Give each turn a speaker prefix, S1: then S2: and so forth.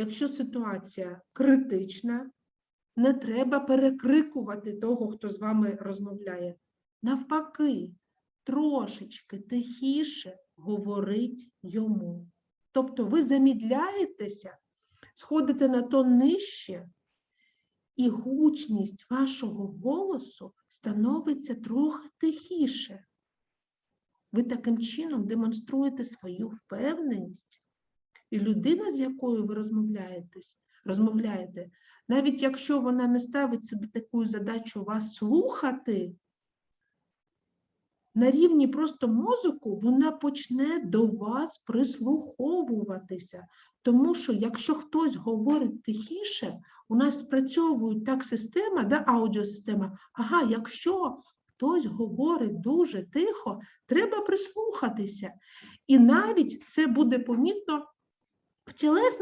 S1: якщо ситуація критична, не треба перекрикувати того, хто з вами розмовляє. Навпаки, трошечки тихіше говорить йому. Тобто ви замідляєтеся, сходите на тон нижче, і гучність вашого голосу становиться трохи тихіше. Ви таким чином демонструєте свою впевненість. І людина, з якою ви розмовляєтесь, розмовляєте, навіть якщо вона не ставить собі таку задачу вас слухати, на рівні просто мозку вона почне до вас прислуховуватися. Тому що якщо хтось говорить тихіше, у нас спрацьовує так система, да, аудіосистема, ага, якщо хтось говорить дуже тихо, треба прислухатися. І навіть це буде помітно Pçelas